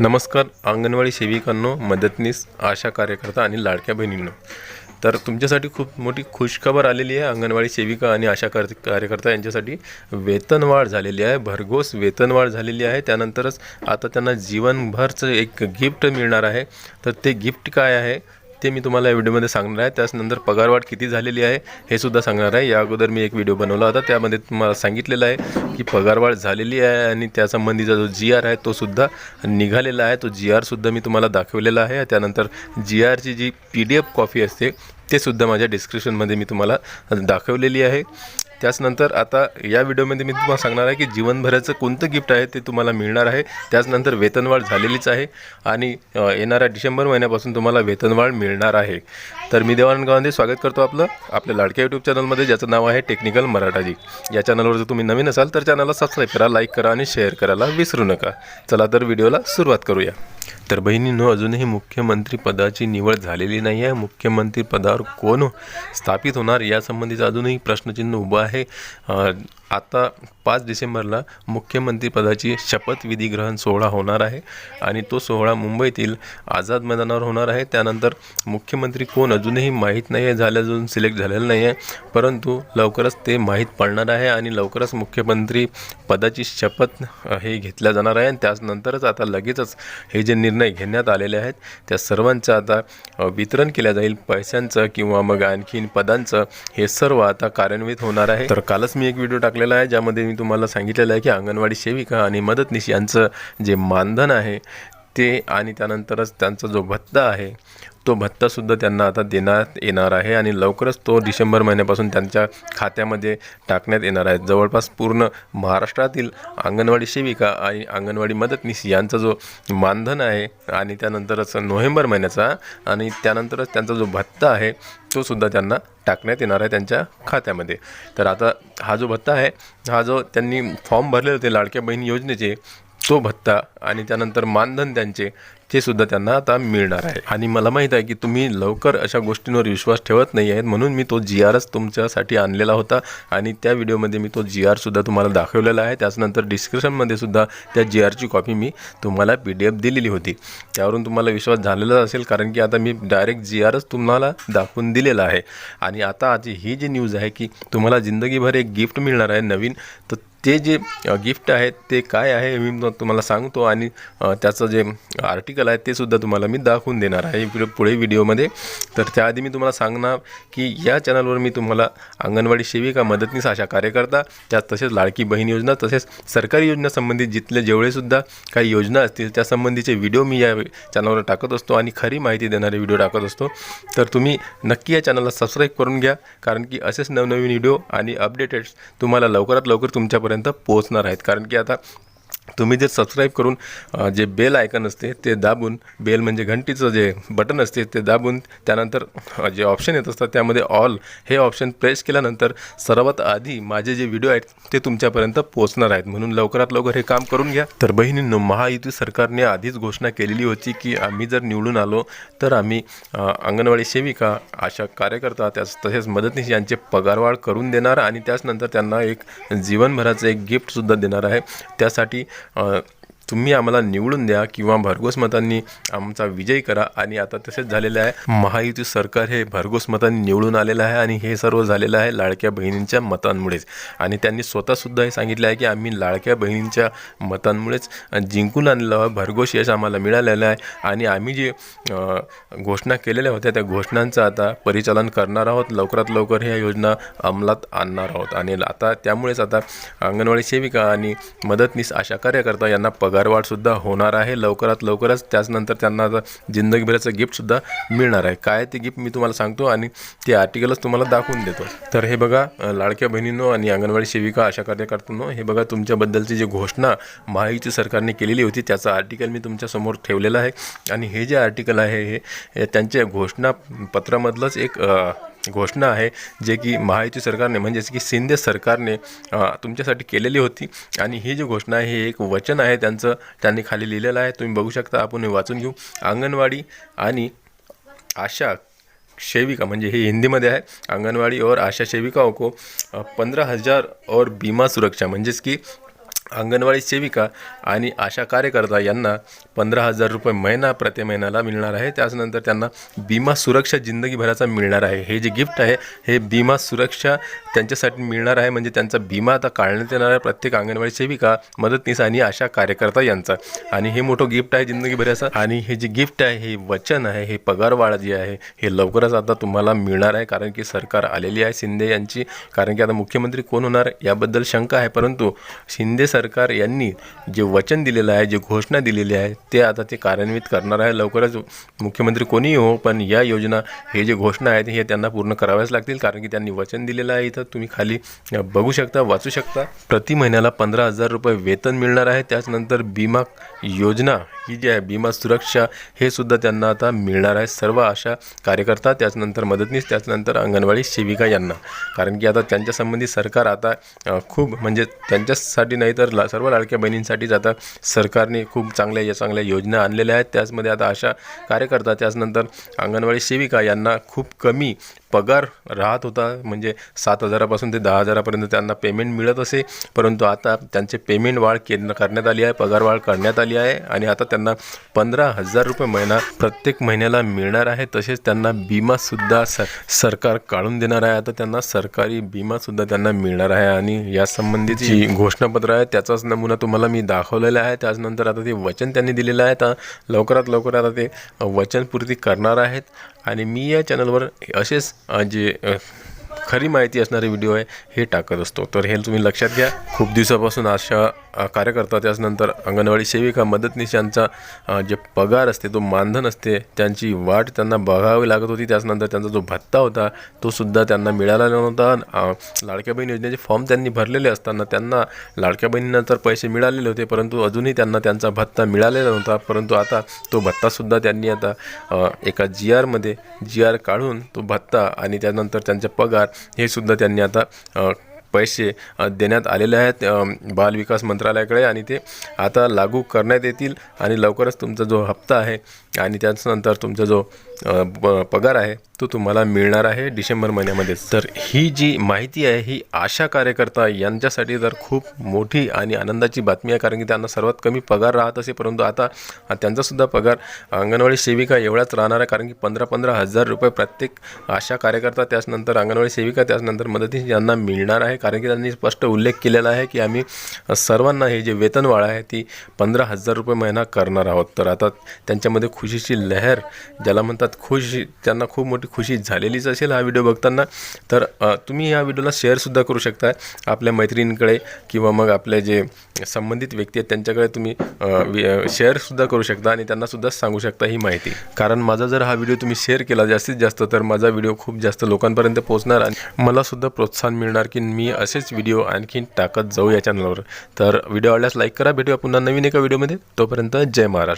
नमस्कार अंगणवाडी सेविकांनो मदतनीस आशा कार्यकर्ता आणि लाडक्या बहिणींनो. तर तुमच्यासाठी खूप मोठी खुशखबर आलेली आहे अंगणवाडी सेविका आणि आशा कार्य कार्यकर्ता यांच्यासाठी. वेतनवाढ झालेली आहे भरघोस वेतनवाढ झालेली आहे. त्यानंतरच आता त्यांना जीवनभरचं एक गिफ्ट मिळणार आहे. तर ते गिफ्ट काय आहे? ते मी तुम्हाला या व्हिडिओमध्ये सांगणार आहे. त्याचनंतर पगारवाढ किती झालेली आहे हे सुद्धा सांगणार आहे. या अगोदर मी एक व्हिडिओ बनवला होता. त्यामध्ये तुम्हाला सांगितलेलं आहे की पगारवाढ झालेली आहे आणि त्यासंबंधीचा जो जी आर आहे तो सुद्धा निघालेला आहे. तो जी आरसुद्धा मी तुम्हाला दाखवलेला आहे. त्यानंतर जी आरची G P D F copy असते ते सुद्धा माझ्या डिस्क्रिप्शनमध्ये मी तुम्हाला दाखवलेली आहे. त्याचनंतर आता या व्हिडिओमध्ये मी तुम्हाला सांगणार आहे की जीवनभराचं कोणतं गिफ्ट आहे ते तुम्हाला मिळणार आहे. त्याचनंतर वेतनवाढ झालेलीच आहे आणि येणाऱ्या डिसेंबर महिन्यापासून तुम्हाला वेतनवाढ मिळणार आहे. तर मी देवानंद गावांदे स्वागत करतो आपलं आपल्या लाडक्या यूट्यूब चॅनलमध्ये ज्याचं नाव आहे टेक्निकल मराठाजी. या चॅनलवर जर तुम्ही नवीन असाल तर चॅनलला सबस्क्राईब करा लाईक करा आणि शेअर करायला विसरू नका. चला तर व्हिडिओला सुरुवात करूया. तर बहिणींनो अजूनही मुख्यमंत्रीपदाची निवड झालेली नाही आहे मुख्यमंत्रीपदावर कोण स्थापित होणार यासंबंधीचं अजूनही प्रश्नचिन्ह उभं आहे. आहे. आता पाच डिसेंबरला मुख्यमंत्रीपदाची शपथविधी ग्रहण सोहळा होणार आहे आणि तो सोहळा मुंबईतील आझाद मैदानावर होणार आहे. त्यानंतर मुख्यमंत्री कोण अजूनही माहीत नाही आहे झालं अजून सिलेक्ट झालेलं नाही आहे परंतु लवकरच ते माहीत पडणार आहे आणि लवकरच मुख्यमंत्री पदाची शपथ हे घेतल्या जाणार आहे. आणि त्यानंतरच आता लगेचच हे जे निर्णय घेण्यात आलेले आहेत त्या सर्वांचं आता वितरण केल्या जाईल. पैशांचं किंवा मग आणखीन पदांचं हे सर्व आता कार्यान्वित होणार आहे. तर कालच मी एक व्हिडिओ टाकलेला आहे ज्यामध्ये मी तुम्हाला सांगितलेलं आहे की अंगणवाडी सेविका आणि मदतनीस यांचं जे मानधन आहे ते आणि त्यानंतरच त्यांचा जो भत्ता आहे तो भत्तासुद्धा त्यांना आता देण्यात येणार आहे आणि लवकरच तो डिसेंबर महिन्यापासून त्यांच्या खात्यामध्ये टाकण्यात येणार आहे. जवळपास पूर्ण महाराष्ट्रातील अंगणवाडी सेविका आणि अंगणवाडी मदतनीस यांचा जो मानधन आहे आणि त्यानंतरच नोव्हेंबर महिन्याचा आणि त्यानंतरच त्यांचा जो भत्ता आहे तो सुद्धा त्यांना टाकण्यात येणार आहे त्यांच्या खात्यामध्ये. तर आता हा जो भत्ता आहे हा जो त्यांनी फॉर्म भरले होते लाडक्या बहीण योजनेचे तो भत्ता आणि त्यानंतर मानधन त्यांचे ते सुद्धा त्यांना आता मिळणार आहे. आणि मला माहीत आहे की तुम्ही लवकर अशा गोष्टींवर विश्वास ठेवत नाही आहेत म्हणून मी तो जी आरच तुमच्यासाठी आणलेला होता. आणि त्या व्हिडिओमध्ये मी तो जी आरसुद्धा तुम्हाला दाखवलेला आहे. त्याचनंतर डिस्क्रिप्शनमध्ये सुद्धा त्या जी आरची कॉपी मी तुम्हाला पी डी एफ दिलेली होती. त्यावरून तुम्हाला विश्वास झालेला असेल कारण की आता मी डायरेक्ट जी आरच तुम्हाला दाखवून दिलेला आहे. आणि आता आजी ही जी न्यूज आहे की तुम्हाला जिंदगीभर एक गिफ्ट मिळणार आहे नवीन तर ते जे गिफ्ट आहे ते काय आहे मी तुम्हाला सांगतो आणि त्याचं जे आर्टिकल आहे ते सुद्धा तुम्हाला मी दाखवून देणार आहे. पुढे व्हिडिओमध्ये तर त्याआधी मी तुम्हाला सांगणार की या चॅनलवर मी तुम्हाला अंगणवाडी सेविका मदतनीस अशा कार्यकर्ता त्या तसेच लाडकी बहीण योजना तसेच सरकारी योजनासंबंधित जिथले जेवढेसुद्धा काही योजना असतील त्यासंबंधीचे व्हिडिओ मी या चॅनलवर टाकत असतो आणि खरी माहिती देणारे व्हिडिओ टाकत असतो. तर तुम्ही नक्की या चॅनलला सबस्क्राईब करून घ्या कारण की असेच नवनवीन व्हिडिओ आणि अपडेटेड्स तुम्हाला लवकरात लवकर तुमच्या तुमच्यापर्यंत पोहोचणार आहेत. कारण की आता तुम्ही जे सबस्क्राईब करून जे बेल आयकन असते ते दाबून बेल म्हणजे घंटीचं जे बटन असते ते दाबून त्यानंतर जे ऑप्शन येत असतात त्यामध्ये ऑल हे ऑप्शन प्रेस केल्यानंतर सर्वात आधी माझे जे व्हिडिओ आहेत ते तुमच्यापर्यंत पोहोचणार आहेत. म्हणून लवकरात लवकर हे काम करून घ्या. तर बहिणींनो महायुती सरकारने आधीच घोषणा केलेली होती की आम्ही जर निवडून आलो तर आम्ही अंगणवाडी सेविका अशा कार्यकर्ता त्याच तसेच मदतनीस यांचे पगारवाढ करून देणार आणि त्याचनंतर त्यांना एक जीवनभराचं एक गिफ्टसुद्धा देणार आहे. त्यासाठी uh, तुम्ही आम्हाला निवडून द्या किंवा भरघोस मतांनी आमचा विजय करा. आणि आता तसेच झालेलं आहे. महायुती सरकार हे भरघोस मतांनी निवडून आलेलं आहे आणि हे सर्व झालेलं आहे लाडक्या बहिणींच्या मतांमुळेच. आणि त्यांनी स्वतःसुद्धा हे सांगितलं आहे की आम्ही लाडक्या बहिणींच्या मतांमुळेच जिंकून आणलं आहे भरघोस यश आम्हाला मिळालेलं आहे. आणि आम्ही जे घोषणा केलेल्या होत्या त्या घोषणांचं आता परिचालन करणार आहोत. लवकरात लवकर ह्या योजना अंमलात आणणार आहोत. आणि आता त्यामुळेच आता अंगणवाडी सेविका आणि मदतनीस आशा कार्यकर्ता यांना पगार घरवाढसुद्धा होणार आहे. लवकरात लवकरच त्याचनंतर त्यांना आता जिंदगीभराचं गिफ्टसुद्धा मिळणार आहे. काय ते गिफ्ट मी तुम्हाला सांगतो आणि ते आर्टिकलच तुम्हाला दाखवून देतो. तर हे बघा लाडक्या बहिणींनो आणि अंगणवाडी सेविका अशा कार्यकर्त्यांनो हे बघा तुमच्याबद्दलची जी घोषणा महायुती सरकारने केलेली होती त्याचं आर्टिकल मी तुमच्यासमोर ठेवलेलं आहे. आणि हे जे आर्टिकल आहे हे त्यांच्या त्यांच्या घोषणापत्रामधलंच एक घोषणा आहे जे की महायुती सरकारने म्हणजेच की शिंदे सरकारने तुमच्यासाठी केलेली होती. आणि ही जी घोषणा आहे हे एक वचन आहे त्यांचं त्यांनी खाली लिहिलेलं आहे. तुम्ही बघू शकता आपण हे वाचून घेऊ. अंगणवाडी आणि आशा सेविका म्हणजे हे हिंदीमध्ये आहे. अंगणवाडी और आशा सेविकाओं को पंधरा हजार और बीमा सुरक्षा म्हणजेच की अंगणवाडी सेविका आणि आशा कार्यकर्ता यांना पंधरा हजार रुपये महिना प्रति महिन्याला मिळणार आहे. त्याचनंतर त्यांना विमा सुरक्षा जिंदगीभराचा मिळणार आहे. हे जे गिफ्ट आहे हे विमा सुरक्षा त्यांच्यासाठी मिळणार आहे. म्हणजे त्यांचा विमा आता काढण्यात येणार आहे प्रत्येक अंगणवाडी सेविका मदतनीस आणि आशा कार्यकर्ता यांचा. आणि हे मोठं गिफ्ट आहे जिंदगीभराचं. आणि हे जे गिफ्ट आहे हे वचन आहे हे पगारवाढ जी आहे हे लवकरच आता तुम्हाला मिळणार आहे. कारण की सरकार आलेली आहे शिंदे यांची. कारण की आता मुख्यमंत्री कोण होणार याबद्दल शंका आहे. परंतु शिंदे सरकार यांनी जे वचन दिलेलं आहे जे घोषणा दिलेली आहे ते आता ते कार्यान्वित करणार आहे. लवकरच मुख्यमंत्री कोणीही हो पण या योजना हे जे घोषणा आहेत हे त्यांना पूर्ण कराव्याच लागतील कारण की त्यांनी वचन दिलेलं आहे इथं. तुम्ही खाली बघू शकता वाचू शकता. प्रति महिन्याला पंधरा हजार रुपये वेतन मिळणार आहे. त्याचनंतर विमा योजना ही जी आहे विमा सुरक्षा हे सुद्धा त्यांना आता मिळणार आहे. सर्व अशा कार्यकर्ता त्याचनंतर मदतनीस त्याचनंतर अंगणवाडी सेविका यांना. कारण की आता त्यांच्यासंबंधी सरकार आता खूप म्हणजे त्यांच्यासाठी नाही तर ला सर्व लाडक्या बहिणींसाठीच आता सरकारने खूप चांगल्या या चांगल्या योजना आणलेल्या आहेत. त्याचमध्ये आता अशा कार्यकर्ता त्याचनंतर अंगणवाडी सेविका यांना खूप कमी पगार राहत होता. म्हणजे सात हजारापासून ते दहा हजारापर्यंत त्यांना पेमेंट मिळत असे. परंतु आता त्यांचे पेमेंट वाढ केंद्र करण्यात आली आहे पगार वाढ करण्यात आली आहे. आणि आता त्यांना पंधरा हजार रुपये महिना प्रत्येक महिन्याला मिळणार आहे. तसेच त्यांना विमासुद्धा सर सरकार काढून देणार आहे. आता त्यांना सरकारी विमासुद्धा त्यांना मिळणार आहे. आणि या संबंधीची जी घोषणापत्र आहे त्याचाच नमुना तुम्हाला मी दाखवलेला आहे. त्याचनंतर आता ते वचन त्यांनी दिलेलं आहे. आता लवकरात लवकर आता ते वचनपूर्ती करणार आहेत. आणि मी या चॅनलवर असेच जे खरी माहिती असणारे व्हिडिओ आहे हे टाकत असतो. तर हे तुम्ही लक्षात घ्या. खूप दिवसापासून अशा कार्यकर्ता त्याचनंतर अंगणवाडी सेविका मदतनीस यांचा जे पगार असते तो मानधन असते त्यांची वाट त्यांना बघावी लागत होती. त्याचनंतर त्यांचा जो भत्ता होता तो सुद्धा त्यांना मिळाला नव्हता. लाडक्या बहीण योजनेचे फॉर्म त्यांनी भरलेले असताना त्यांना लाडक्या बहिणींना तर पैसे मिळालेले होते परंतु अजूनही त्यांना त्यांचा भत्ता मिळालेला नव्हता. परंतु आता तो भत्तासुद्धा त्यांनी आता एका जी आरमध्ये जी आर काढून तो भत्ता आणि त्यानंतर त्यांचा पगार हे सुद्धा त्यांनी आता पैसे देण्यात आलेले आहेत बालविकास मंत्रालयाकडे आणि ते आता लागू करण्यात येतील आणि लवकरच तुमचा जो हप्ता आहे आणि त्याच्यानंतर तुमचा जो पगार आहे तो तुम्हाला मिळणार आहे डिसेंबर महिन्यामध्येच तर ही जी माहिती आहे ही आशा कार्यकर्ता यांच्यासाठी तर खूप मोठी आणि आनंदाची बातमी आहे कारण की त्यांना सर्वात कमी पगार राहत असे परंतु आता त्यांचासुद्धा पगार अंगणवाडी सेविका एवढाच राहणार आहे कारण की पंधरा पंधरा हजार रुपये प्रत्येक आशा कार्यकर्ता त्याचनंतर अंगणवाडी सेविका त्याचनंतर मदतीस यांना मिळणार आहे कारण की त्यांनी स्पष्ट उल्लेख केलेला आहे की आम्ही सर्वांना हे जे वेतनवाढ आहे ती पंधरा हजार रुपये महिना करणार आहोत. तर आता त्यांच्यामध्ये खुशीची लहर ज्याला म्हणतात खुशी त्यांना खूप मोठी खुशी झालेलीच असेल हा व्हिडिओ बघताना. तर तुम्ही या व्हिडिओला शेअरसुद्धा करू शकता आपल्या मैत्रिणींकडे किंवा मग आपले जे संबंधित व्यक्ती आहेत त्यांच्याकडे तुम्ही वि- शेअरसुद्धा करू शकता आणि त्यांनासुद्धा सांगू शकता ही माहिती. कारण माझा जर हा व्हिडिओ तुम्ही शेअर केला जास्तीत जास्त तर माझा व्हिडिओ खूप जास्त लोकांपर्यंत पोहोचणार आणि मलासुद्धा प्रोत्साहन मिळणार की मी असेच व्हिडिओ आणखीन टाकत जाऊ या चॅनलवर तर व्हिडिओ आवडल्यास लाईक करा. भेटूया पुन्हा नवीन एका व्हिडिओमध्ये. तोपर्यंत जय महाराष्ट्र.